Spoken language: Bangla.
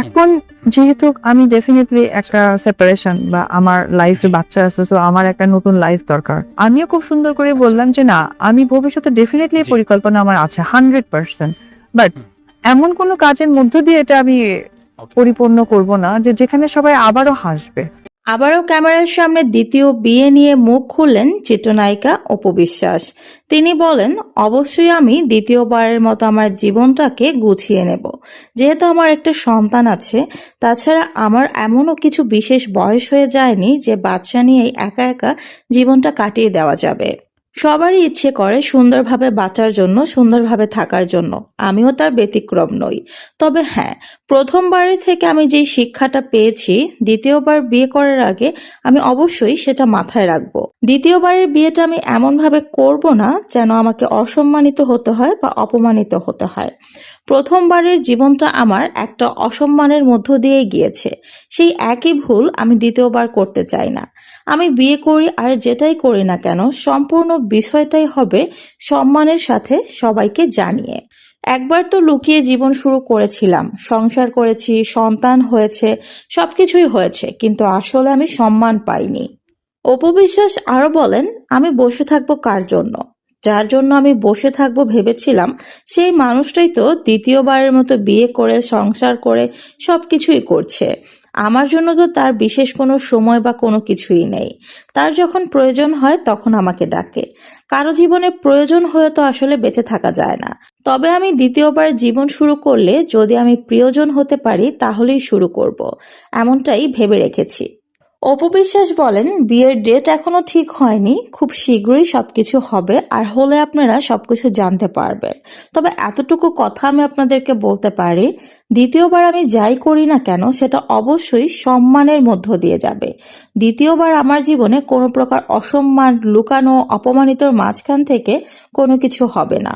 এখন যেহেতু আমি ডেফিনেটলি একটা সেপারেশন বা আমার লাইফে বাচ্চা আছে সো আমার একটা নতুন লাইফ দরকার। আমিও খুব সুন্দর করে বললাম যে না আমি ভবিষ্যতে ডেফিনেটলি পরিকল্পনা আমার আছে হান্ড্রেড পার্সেন্ট বাট এমন কোনো কাজের মধ্য দিয়ে এটা আমি পরিপূর্ণ করব না যে যেখানে সবাই আবারও হাসবে। আবারও ক্যামেরার সামনে দ্বিতীয় বিয়ে নিয়ে মুখ খুললেন চিত্রনায়িকা অপু বিশ্বাস। তিনি বলেন, অবশ্যই আমি দ্বিতীয়বারের মতো আমার জীবনটাকে গুছিয়ে নেব। যেহেতু আমার একটা সন্তান আছে, তাছাড়া আমার এমনও কিছু বিশেষ বয়স হয়ে যায়নি যে বাচ্চা নিয়েই একা একা জীবনটা কাটিয়ে দেওয়া যাবে। সবারই ইচ্ছে করে সুন্দরভাবে বাঁচার জন্য, সুন্দরভাবে থাকার জন্য। আমিও তার ব্যতিক্রম নই। তবে হ্যাঁ প্রথমবারের থেকে আমি যেই শিক্ষাটা পেয়েছি, দ্বিতীয়বার বিয়ে করার আগে আমি অবশ্যই সেটা মাথায় রাখব। দ্বিতীয়বারের বিয়েটা আমি এমনভাবে করব না যেন আমাকে অসম্মানিত হতে হয় বা অপমানিত হতে হয়। প্রথমবারের জীবনটা আমার একটা অসম্মানের মধ্য দিয়ে গিয়েছে। সেই একই ভুল আমি দ্বিতীয়বার করতে চাই না। আমি বিয়ে করি আর যেটাই করি না কেন, সম্পূর্ণ বিষয়টাই হবে সম্মানের সাথে সবাইকে জানিয়ে। একবার তো লুকিয়ে জীবন শুরু করেছিলাম। সংসার করেছি, সন্তান হয়েছে, সবকিছুই হয়েছে, কিন্তু আসলে আমি সম্মান পাইনি। অপবিশ্বাস আরও আরও বলেন, আমি বসে থাকব কার জন্য? যার জন্য আমি বসে থাকব ভেবেছিলাম, সেই মানুষটাই তো দ্বিতীয়বারের মতো বিয়ে করে, সংসার করে সব কিছুই করছে। আমার জন্য তো তার বিশেষ কোনো সময় বা কোনো কিছুই নেই। তার যখন প্রয়োজন হয় তখন আমাকে ডাকে। কারও জীবনে প্রয়োজন হয়ে তো আসলে বেঁচে থাকা যায় না। তবে আমি দ্বিতীয়বার জীবন শুরু করলে যদি আমি প্রিয়জন হতে পারি তাহলেই শুরু করব। এমনটাই ভেবে রেখেছি। অপু বিশ্বাস বলেন, বিয়ের ডেট এখনও ঠিক হয়নি, খুব শীঘ্রই সবকিছু হবে, আর হলে আপনারা সবকিছু জানতে পারবেন। তবে এতটুকু কথা আমি আপনাদেরকে বলতে পারি, দ্বিতীয়বার আমি যাই করি না কেন, সেটা অবশ্যই সম্মানের মধ্য দিয়ে যাবে। দ্বিতীয়বার আমার জীবনে কোনো প্রকার অসম্মান, লুকানো, অপমানিতর মাঝখান থেকে কোনো কিছু হবে না।